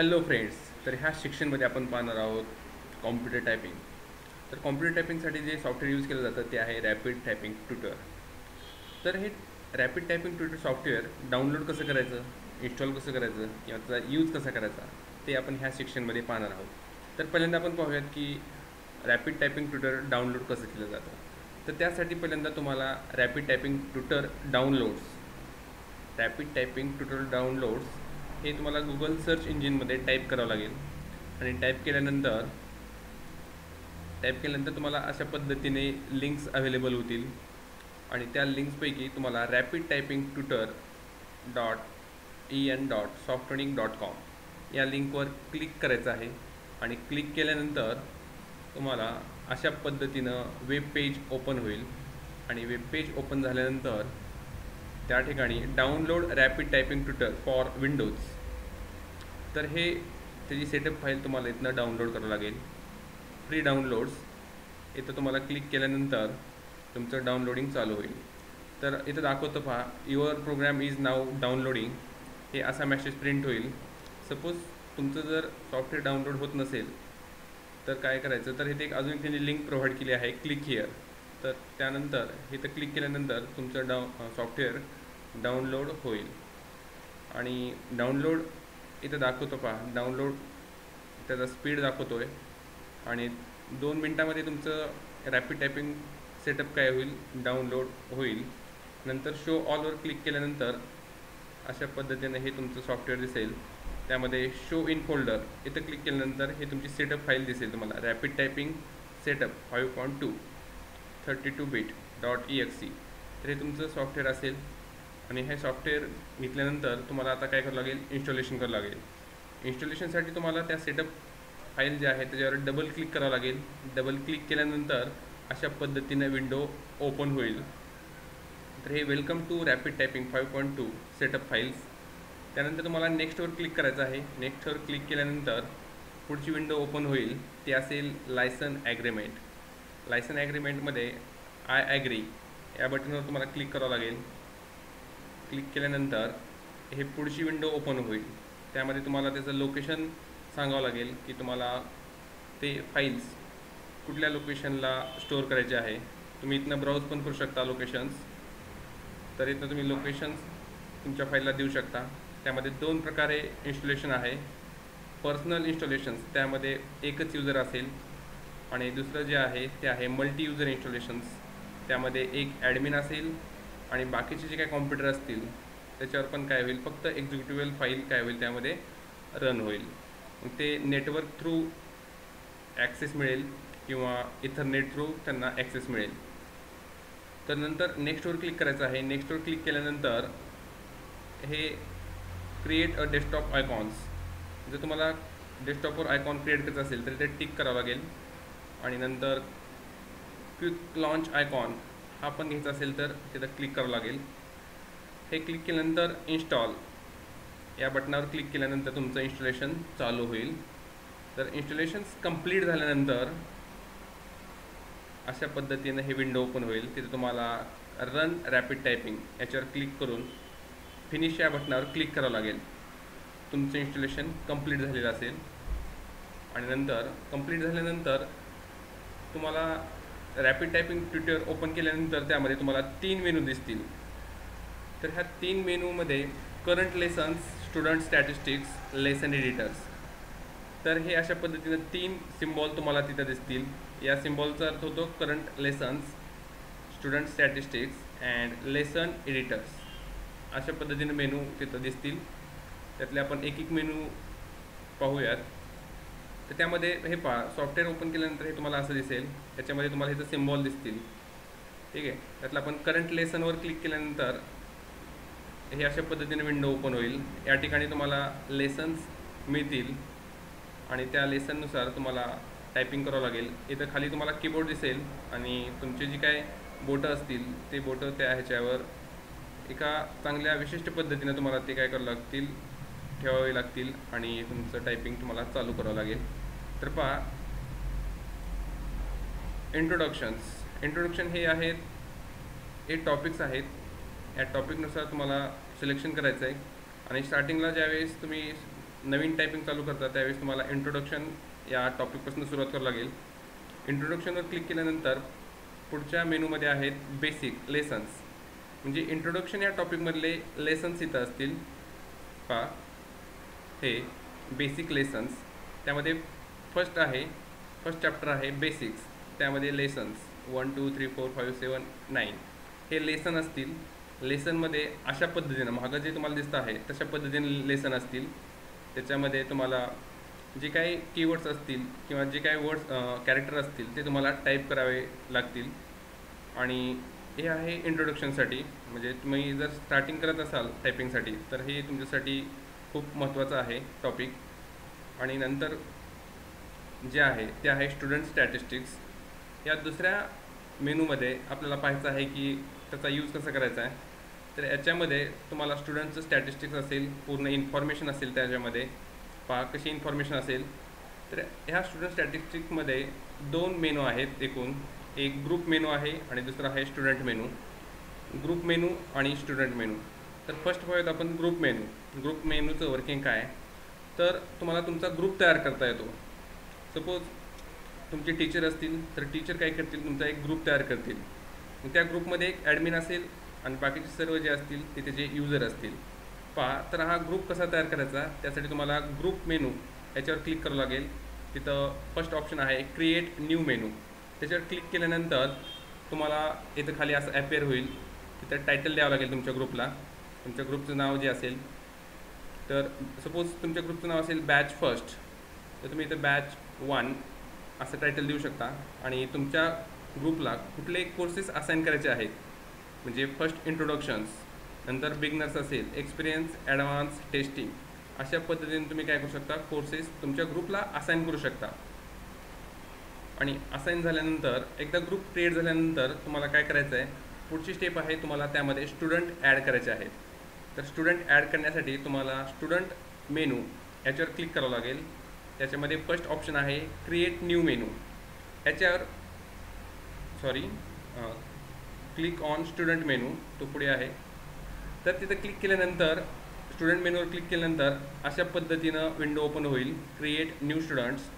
Hello friends तर ह्या शिक्षणमध्ये आपण पाहणार आहोत कॉम्प्युटर टायपिंग तर कॉम्प्युटर टायपिंगसाठी जे सॉफ्टवेअर यूज केलं जातं ते आहे रॅपिड टायपिंग ट्युटर तर हे rapid typing tutor software download कसं करायचं इन्स्टॉल कसं करायचं किंवा त्याचा यूज कसा करायचा ते आपण ह्या शिक्षणमध्ये पाहणार आहोत. तर पहिल्यांदा आपण पाहूयात की रॅपिड टायपिंग ट्युटर डाउनलोड कसं केलं जातं. तर त्यासाठी पहिल्यांदा तुम्हाला rapid typing tutor downloads rapid typing tutor downloads हे तुम्हाला गुगल सर्च इंजिनमध्ये टाईप करावं लागेल. आणि टाईप केल्यानंतर टाईप केल्यानंतर तुम्हाला अशा पद्धतीने लिंक्स अवेलेबल होतील. आणि त्या लिंक्सपैकी तुम्हाला rapid typing tutor dot E N dot सॉफ्टवेनिंग dot com या लिंकवर क्लिक करायचं आहे. आणि क्लिक केल्यानंतर तुम्हाला अशा पद्धतीनं वेब पेज ओपन होईल. आणि वेब पेज ओपन झाल्यानंतर त्या ठिकाणी download rapid typing tutor for Windows तर हे त्याची सेटअप फाईल तुम्हाला इथनं डाउनलोड करावं लागेल. फ्री डाउनलोड्स इथं तुम्हाला क्लिक केल्यानंतर तुमचं डाउनलोडिंग चालू होईल. तर इथं दाखवतं पहा your program is now downloading हे असा मॅसेज प्रिंट होईल. सपोज तुमचं जर सॉफ्टवेअर डाउनलोड होत नसेल तर काय करायचं? तर इथे एक अजून त्यांनी लिंक प्रोव्हाइड केली आहे. क्लिक हिअर तर त्यानंतर इथं क्लिक केल्यानंतर तुमचं डाउ सॉफ्टवेअर डाउनलोड होईल. आणि डाउनलोड इथं दाखवतो पहा. डाउनलोड त्याचा स्पीड दाखवतो आहे आणि दोन मिनटामध्ये तुमचं रॅपिड टायपिंग सेटअप काय होईल? डाउनलोड होईल. नंतर शो ऑलवर क्लिक केल्यानंतर अशा पद्धतीने हे तुमचं सॉफ्टवेअर दिसेल. त्यामध्ये शो इन फोल्डर इथं क्लिक केल्यानंतर हे तुमची सेटअप फाईल दिसेल तुम्हाला. Rapid typing setup five point two thirty two beat dot E X C तर हे तुमचं सॉफ्टवेअर असेल. आणि हे सॉफ्टवेअर घेतल्यानंतर तुम्हाला आता काय करावं लागेल? इन्स्टॉलेशन करावं लागेल. इन्स्टॉलेशनसाठी तुम्हाला त्या सेटअप फाईल जे आहे त्याच्यावर डबल क्लिक करावं लागेल. डबल क्लिक केल्यानंतर अशा पद्धतीने विंडो ओपन होईल. तर हे welcome to rapid typing five point two setup files त्यानंतर तुम्हाला नेक्स्टवर क्लिक करायचं आहे. नेक्स्टवर क्लिक केल्यानंतर पुढची विंडो ओपन होईल. ती असेल लायसन ॲग्रीमेंट लायसन ॲग्रीमेंटमध्ये आय ॲग्री या बटनवर तुम्हाला क्लिक करावं लागेल. क्लिक केल्यानंतर हे पुढची विंडो ओपन होईल. त्यामध्ये तुम्हाला त्याचं लोकेशन सांगावं लागेल की तुम्हाला ते फाईल्स कुठल्या लोकेशनला स्टोअर करायचे आहे. तुम्ही इथनं ब्राउज पण करू शकता लोकेशन्स तर इथनं तुम्ही लोकेशन्स तुमच्या फाईलला देऊ शकता. त्यामध्ये दोन प्रकारे इन्स्टॉलेशन आहे. पर्सनल इन्स्टॉलेशन्स त्यामध्ये एकच युजर असेल आणि दुसरं जे आहे ते आहे मल्टी युजर इन्स्टॉलेशन्स त्यामध्ये एक ॲडमिन असेल आणि बाकीचे जे काही कॉम्प्युटर असतील त्याच्यावर पण काय होईल? फक्त एक्झिक्युटिव्हल फाईल काय होईल? त्यामध्ये रन होईल. मग ते नेटवर्क थ्रू ॲक्सेस मिळेल किंवा इथरनेट थ्रू त्यांना ॲक्सेस मिळेल. तर नंतर नेक्स्टवर क्लिक करायचं आहे. नेक्स्टवर क्लिक केल्यानंतर हे क्रिएट अ डेस्कटॉप आयकॉन्स जर तुम्हाला डेस्कटॉपवर आयकॉन क्रिएट करायचं असेल तर ते टिक करावं लागेल. आणि नंतर क्विक लॉन्च आयकॉन हा पण घ्यायचा असेल तर तिथं क्लिक करावं लागेल. हे क्लिक केल्यानंतर इन्स्टॉल या बटनावर क्लिक केल्यानंतर तुमचं इन्स्टॉलेशन चालू होईल. तर इन्स्टॉलेशन्स कंप्लीट झाल्यानंतर अशा पद्धतीनं हे विंडो ओपन होईल. तिथे तुम्हाला रन रॅपिड टायपिंग याच्यावर क्लिक करून फिनिश या बटनावर क्लिक करावं लागेल. तुमचं इन्स्टॉलेशन कंप्लीट झालेलं असेल. आणि नंतर कंप्लीट झाल्यानंतर तुम्हाला रॅपिड टायपिंग ट्विटर ओपन केल्यानंतर त्यामध्ये तुम्हाला तीन मेनू दिसतील. तर ह्या तीन मेनूमध्ये current lessons student statistics lesson editors तर हे अशा पद्धतीनं तीन सिम्बॉल तुम्हाला तिथं दिसतील. या सिम्बॉलचा अर्थ होतो current lessons student statistics and lesson editors अशा पद्धतीनं मेनू तिथं दिसतील. त्यातले आपण एक एक मेनू पाहूयात. तर त्यामध्ये हे पहा सॉफ्टवेअर ओपन केल्यानंतर हे तुम्हाला असं दिसेल. त्याच्यामध्ये तुम्हाला इथं सिम्बॉल दिसतील. ठीक आहे? त्यातलं आपण करंट लेसनवर क्लिक केल्यानंतर हे अशा पद्धतीने विंडो ओपन होईल. या ठिकाणी तुम्हाला लेसन्स मिळतील. आणि त्या लेसननुसार तुम्हाला टायपिंग करावं लागेल. इथं खाली तुम्हाला कीबोर्ड दिसेल आणि तुमचे जी काय बोटं असतील ते बोटं त्या ह्याच्यावर एका चांगल्या विशिष्ट पद्धतीनं तुम्हाला ते काय करावं लागतील? ठेवावे लागतील आणि तुमचं टायपिंग तुम्हाला चालू करावं लागेल. तर पहा इंट्रोडक्शन्स इंट्रोडक्शन हे आहेत हे टॉपिक्स आहेत. या टॉपिकनुसार तुम्हाला सिलेक्शन करायचं आहे. आणि स्टार्टिंगला ज्यावेळेस तुम्ही नवीन टायपिंग चालू करता त्यावेळेस तुम्हाला इंट्रोडक्शन या टॉपिकपासून सुरुवात करावं लागेल. इंट्रोडक्शनवर क्लिक केल्यानंतर पुढच्या मेनूमध्ये आहेत बेसिक लेसन्स म्हणजे इंट्रोडक्शन या टॉपिकमधले लेसन्स इथं असतील. पहा हे बेसिक लेसन्स त्यामध्ये फर्स्ट आहे फर्स्ट चॅप्टर आहे बेसिक्स त्यामध्ये lessons one two three four five seven nine हे लेसन असतील. लेसनमध्ये अशा पद्धतीनं मागं जे तुम्हाला दिसतं आहे तशा पद्धतीने लेसन असतील. त्याच्यामध्ये तुम्हाला जे काही कीवर्ड्स असतील किंवा जे काही वर्ड्स कॅरेक्टर असतील ते तुम्हाला टाईप करावे लागतील. आणि हे आहे इंट्रोडक्शनसाठी म्हणजे तुम्ही जर स्टार्टिंग करत असाल टायपिंगसाठी तर हे तुमच्यासाठी खूप महत्त्वाचं आहे टॉपिक आणि नंतर जे आहे ते आहे स्टुडंट स्टॅटिस्टिक्स या दुसऱ्या मेनूमध्ये आपल्याला पाहायचं आहे की त्याचा यूज कसा करायचा आहे. तर याच्यामध्ये तुम्हाला स्टुडंटचं स्टॅटिस्टिक्स असेल पूर्ण इन्फॉर्मेशन असेल त्याच्यामध्ये. पहा कशी इन्फॉर्मेशन असेल. तर ह्या स्टुडंट स्टॅटिस्टिक्समध्ये दोन मेनू आहेत एकूण. एक ग्रुप मेनू आहे आणि दुसरा आहे स्टुडंट मेनू ग्रुप मेनू आणि स्टुडंट मेनू तर फर्स्ट पाहूयात आपण ग्रुप मेनू ग्रुप मेनूचं वर्किंग काय? तर तुम्हाला तुमचा ग्रुप तयार करता येतो. सपोज तुमचे टीचर असतील तर टीचर काय करतील? तुमचा एक ग्रुप तयार करतील. त्या ग्रुपमध्ये एक ॲडमिन असेल आणि बाकीचे सर्व जे असतील तिथे जे युजर असतील. पहा तर हा ग्रुप कसा तयार करायचा? त्यासाठी तुम्हाला ग्रुप मेनू याच्यावर क्लिक करावं लागेल. तिथं फर्स्ट ऑप्शन आहे क्रिएट न्यू मेनू त्याच्यावर क्लिक केल्यानंतर तुम्हाला इथं खाली असं ॲपेअर होईल. तिथं टायटल द्यावं लागेल तुमच्या ग्रुपला तुमच्या ग्रुपचं नाव जे असेल तर सपोज तुमच्या ग्रुपचं नाव असेल बॅच फर्स्ट तर तुम्ही इथं बॅच वन असं टायटल देऊ शकता. आणि तुमच्या ग्रुपला कुठले कोर्सेस असाईन करायचे आहेत? म्हणजे फर्स्ट इंट्रोडक्शन्स नंतर बिगनर्स असेल एक्सपिरियन्स ॲडव्हान्स टेस्टिंग अशा पद्धतीने तुम्ही काय करू शकता? कोर्सेस तुमच्या ग्रुपला असाईन करू शकता. आणि असाईन झाल्यानंतर एकदा ग्रुप क्रिएट झाल्यानंतर तुम्हाला काय करायचं आहे पुढची स्टेप आहे तुम्हाला त्यामध्ये स्टुडंट ॲड करायचे आहेत. तर स्टुडंट ॲड करण्यासाठी तुम्हाला स्टुडंट मेनू याच्यावर क्लिक करावं लागेल. त्याच्यामध्ये फर्स्ट ऑप्शन आहे क्रिएट न्यू मेनू याच्यावर sorry click on student menu तो पुढे आहे. तर तिथं क्लिक केल्यानंतर स्टुडंट मेनूवर क्लिक केल्यानंतर अशा पद्धतीनं विंडो ओपन होईल. क्रिएट न्यू स्टुडंट्स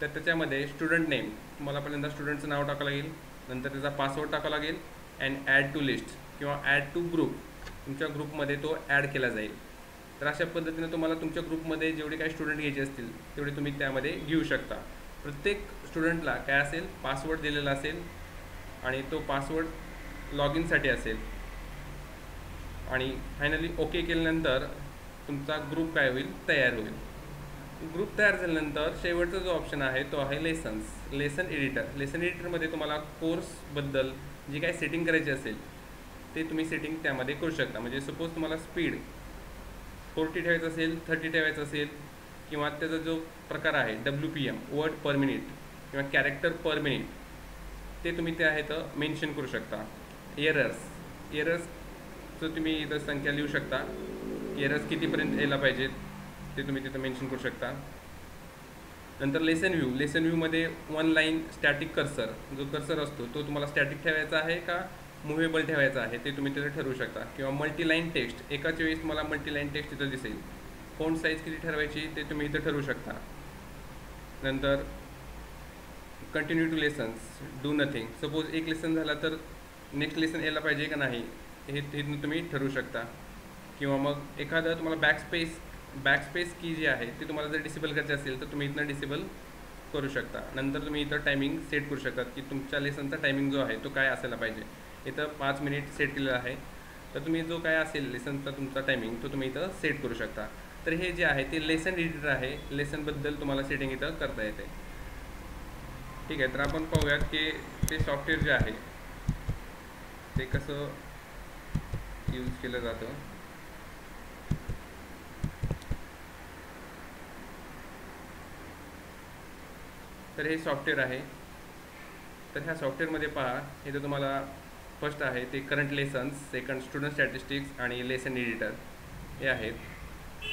तर त्याच्यामध्ये स्टुडंट नेम तुम्हाला पहिल्यांदा स्टुडंटचं नाव टाकावं लागेल. नंतर त्याचा पासवर्ड टाकावा लागेल. अँड ॲड टू लिस्ट किंवा ॲड टू ग्रुप तुमच्या ग्रुपमध्ये तो ॲड केला जाईल. तर अशा पद्धतीने तुम्हाला तुमच्या ग्रुपमध्ये जेवढे काही स्टुडंट घ्यायचे असतील तेवढे तुम्ही त्यामध्ये घेऊ शकता. प्रत्येक स्टुडंटला काय असेल पासवर्ड दिलेला असेल आणि तो पासवर्ड लॉग इनसाठी असेल. आणि फायनली ओके केल्यानंतर तुमचा ग्रुप काय होईल तयार होईल. ग्रुप तयार झाल्यानंतर शेवटचा जो ऑप्शन आहे तो आहे लेसन्स लेसन एडिटर लेसन एडिटरमध्ये तुम्हाला कोर्सबद्दल जी काही सेटिंग करायची असेल ते तुम्ही सेटिंग त्यामध्ये करू शकता. म्हणजे सपोज तुम्हाला स्पीड फोर्टी ठेवायचं असेल थर्टी ठेवायचं असेल किंवा त्याचा जो प्रकार आहे W P M word per minute किंवा कॅरेक्टर पर मिनिट ते तुम्ही ते आहे तर मेन्शन करू शकता. एरर्स एरर्सचं तुम्ही इथं संख्या लिहू शकता. एरर्स कितीपर्यंत यायला पाहिजेत ते तुम्ही तिथं मेन्शन करू शकता. नंतर लेसन व्ह्यू लेसन व्ह्यूमध्ये वन लाईन स्टॅटिक कर्सर जो कर्सर असतो तो तुम्हाला स्टॅटिक ठेवायचा आहे का? मुव्हेबल ठेवायचं आहे ते तुम्ही तिथं ठरवू शकता. किंवा मल्टीलाईन टेक्स्ट एकाच वेळेस मला मल्टीलाईन टेक्स्ट तिथं दिसेल. फोन साईज किती ठरवायची ते तुम्ही इथं ठरवू शकता. नंतर continue to lessons do nothing suppose एक लेसन झाला तर नेक्स्ट लेसन यायला पाहिजे का नाही हे तिथून तुम्ही ठरवू शकता. किंवा मग एखादं तुम्हाला बॅक स्पेस बॅक स्पेस की जी आहे ती तुम्हाला जर डिसेबल करायची असेल तर तुम्ही इथनं डिसेबल करू शकता. नंतर तुम्ही इथं टायमिंग सेट करू शकता की तुमच्या लेसनचा टायमिंग जो आहे तो काय असायला पाहिजे. इथं पाच मिनिट सेट केलेलं आहे. तर तुम्ही जो काय असेल लेसनचा तुमचा टायमिंग तो तुम्ही इथं सेट करू शकता. तर हे जे आहे ते लेसन एडिटर आहे. लेसनबद्दल तुम्हाला सेटिंग इथं करता येते. ठीक आहे तर आपण पाहूयात की ते सॉफ्टवेअर जे आहे ते कसं यूज केलं जातं. तर हे सॉफ्टवेअर आहे. तर ह्या सॉफ्टवेअरमध्ये पहा इथं तुम्हाला फर्स्ट आहे ते current lessons second student statistics आणि लेसन एडिटर हे आहेत.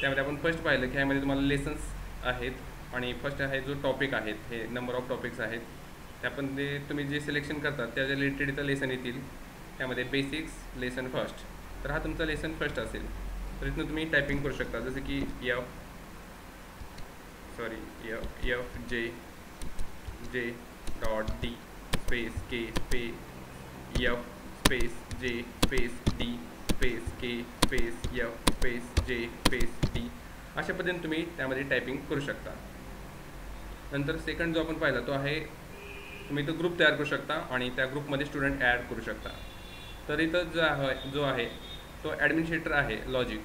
त्यामध्ये आपण फर्स्ट पाहिलं की ह्यामध्ये तुम्हाला लेसन्स आहेत आणि फर्स्ट आहे जो टॉपिक आहेत हे नंबर ऑफ टॉपिक्स आहेत. त्या पण ते तुम्ही जे सिलेक्शन करतात त्या रिलेटेड इथं लेसन येतील. त्यामध्ये बेसिक्स लेसन फर्स्ट तर हा तुमचा लेसन फर्स्ट असेल. तर इथनं तुम्ही टायपिंग करू शकता. जसं की F sorry F F J J dot D space K space F space J space D space K space F space J space D अशा पद्धतीने तुम्ही त्यामध्ये टायपिंग करू शकता. नंतर सेकंड जो आपण पाहिला तो आहे तुम्ही तो ग्रुप तयार करू शकता आणि त्या ग्रुपमध्ये स्टुडंट ॲड करू शकता. तर इथं जो आहे जो आहे तो ॲडमिनिस्ट्रेटर आहे लॉजिक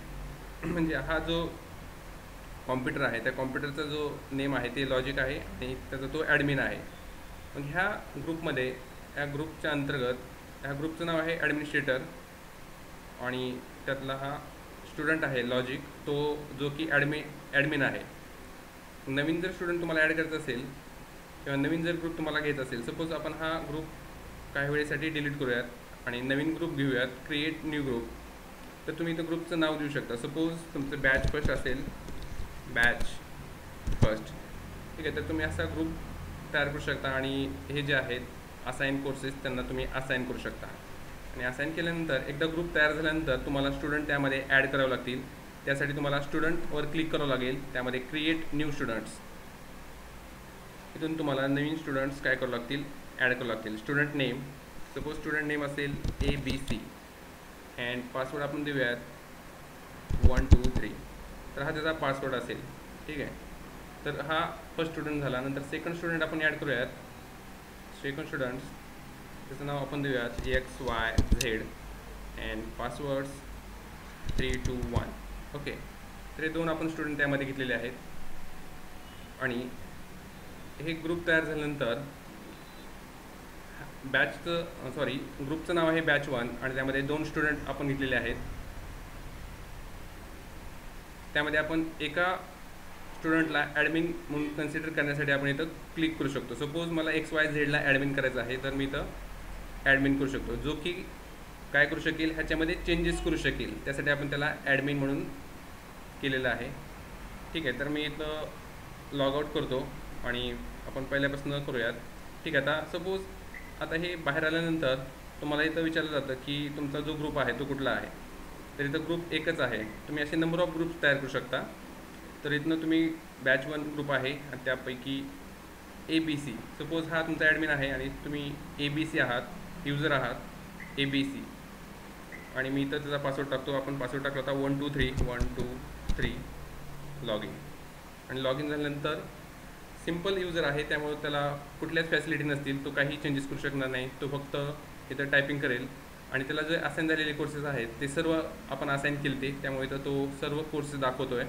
म्हणजे हा जो कॉम्प्युटर आहे त्या कॉम्प्युटरचा जो नेम आहे ते लॉजिक आहे आणि त्याचा तो ॲडमिन आहे. मग ह्या ग्रुपमध्ये ह्या ग्रुपच्या अंतर्गत ह्या ग्रुपचं नाव आहे ॲडमिनिस्ट्रेटर आणि त्यातला हा स्टुडंट आहे लॉजिक तो जो की ॲडमि ॲडमिन आहे. नवीन जर स्टुडंट तुम्हाला ॲड करायचं असेल किंवा नवीन जर ग्रुप तुम्हाला घ्यायचा असेल सपोज आपण हा ग्रुप काही वेळेसाठी डिलीट करूयात आणि नवीन ग्रुप घेऊयात क्रिएट न्यू ग्रुप तर तुम्ही इथं ग्रुपचं नाव देऊ शकता. सपोज तुमचं बॅच फर्स्ट असेल बॅच फर्स्ट ठीक आहे तर तुम्ही असा ग्रुप तयार करू शकता आणि हे जे आहेत असाईन कोर्सेस त्यांना तुम्ही असाईन करू शकता. आणि असाईन केल्यानंतर एकदा ग्रुप तयार झाल्यानंतर तुम्हाला स्टुडंट त्यामध्ये ॲड करावं लागतील. त्यासाठी तुम्हाला स्टुडंटवर क्लिक करावं लागेल. त्यामध्ये क्रिएट न्यू स्टुडंट्स इथून तुम्हाला नवीन स्टुडंट्स काय करावं लागतील? ॲड करावं लागतील. Student name suppose student name असेल A B C and password आपण देऊयात. वन टू थ्री तर हा त्याचा पासवर्ड असेल. ठीक आहे? तर हा फर्स्ट स्टुडंट झाला. नंतर सेकंड स्टुडंट आपण ॲड करूयात. सेकंड स्टुडंट्स त्याचं नाव आपण देऊयात X Y Z and passwords three two one okay तर हे दोन आपण स्टुडंट त्यामध्ये घेतलेले आहेत. आणि हे ग्रुप तयार झाल्यानंतर बॅचचं सॉरी ग्रुपचं नाव आहे बॅच वन आणि त्यामध्ये दोन स्टुडंट आपण घेतलेले आहेत. त्यामध्ये आपण एका स्टुडंटला ॲडमिन म्हणून कन्सिडर करण्यासाठी आपण इथं क्लिक करू शकतो. सपोज मला एक्स वाय झेडला ॲडमिन करायचं आहे तर मी इथं ॲडमिन करू शकतो. जो की काय करू शकेल ह्याच्यामध्ये चेंजेस करू शकेल. त्यासाठी आपण त्याला ॲडमिन म्हणून केलेलं आहे. ठीक आहे तर मी इथं लॉग आउट करतो आणि आपण पहिल्यापासून करूयात. ठीक आहे आता सपोज आता हे बाहेर आल्यानंतर तुम्हाला इथं विचारलं जातं की तुमचा जो ग्रुप आहे तो कुठला आहे? तर इथं ग्रुप एकच आहे. तुम्ही असे नंबर ऑफ ग्रुप्स तयार करू शकता. तर इथनं तुम्ही बॅच वन ग्रुप आहे आणि त्यापैकी ए बी सी सपोज हा तुमचा ॲडमिन आहे आणि तुम्ही ए बी सी आहात युजर आहात ए बी सी आणि मी इथं त्याचा पासवर्ड टाकतो. आपण पासवर्ड टाकला होता one two three one two three log in आणि लॉग इन झाल्यानंतर सिंपल युजर आहे त्यामुळे त्याला कुठल्याच फॅसिलिटी नसतील. तो काही चेंजेस करू शकणार नाही. तो फक्त इथं टायपिंग करेल. आणि त्याला जे असाईन झालेले कोर्सेस आहेत ते सर्व आपण असाईन केले ते त्यामुळे इथं तो सर्व कोर्सेस दाखवतो आहे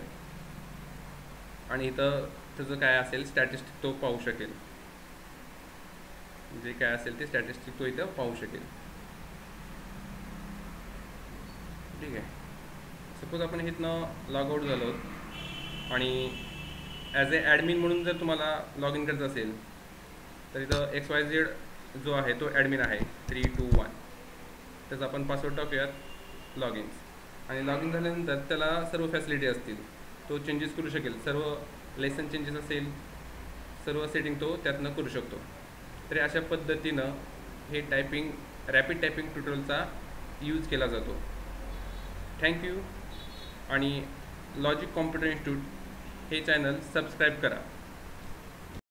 आणि इथं त्याचं काय असेल स्टॅटिस्टिक तो पाहू शकेल. जे काय असेल ते स्टॅटिस्टिक तो इथं पाहू शकेल. ठीक आहे. सपोज आपण इथनं लॉग आऊट झालो आणि ॲज ए ॲडमिन म्हणून जर तुम्हाला लॉग इन करायचं असेल तर इथं एक्स वाय झेड जो आहे तो ॲडमिन आहे. थ्री टू वन त्याचा आपण पासवर्ड टाकूयात लॉग इन्स आणि लॉग इन झाल्यानंतर त्याला सर्व फॅसिलिटी असतील. तो चेंजेस करू शकेल. सर्व लेसन चेंजेस असेल सर्व सेटिंग तो त्यातनं करू शकतो. तरी अशा पद्धतीनं हे टायपिंग रॅपिड टायपिंग ट्युटोरियलचा यूज केला जातो. थँक्यू आणि लॉजिक कॉम्प्युटर इन्स्टिट्यूट हे चॅनल सबस्क्राईब करा.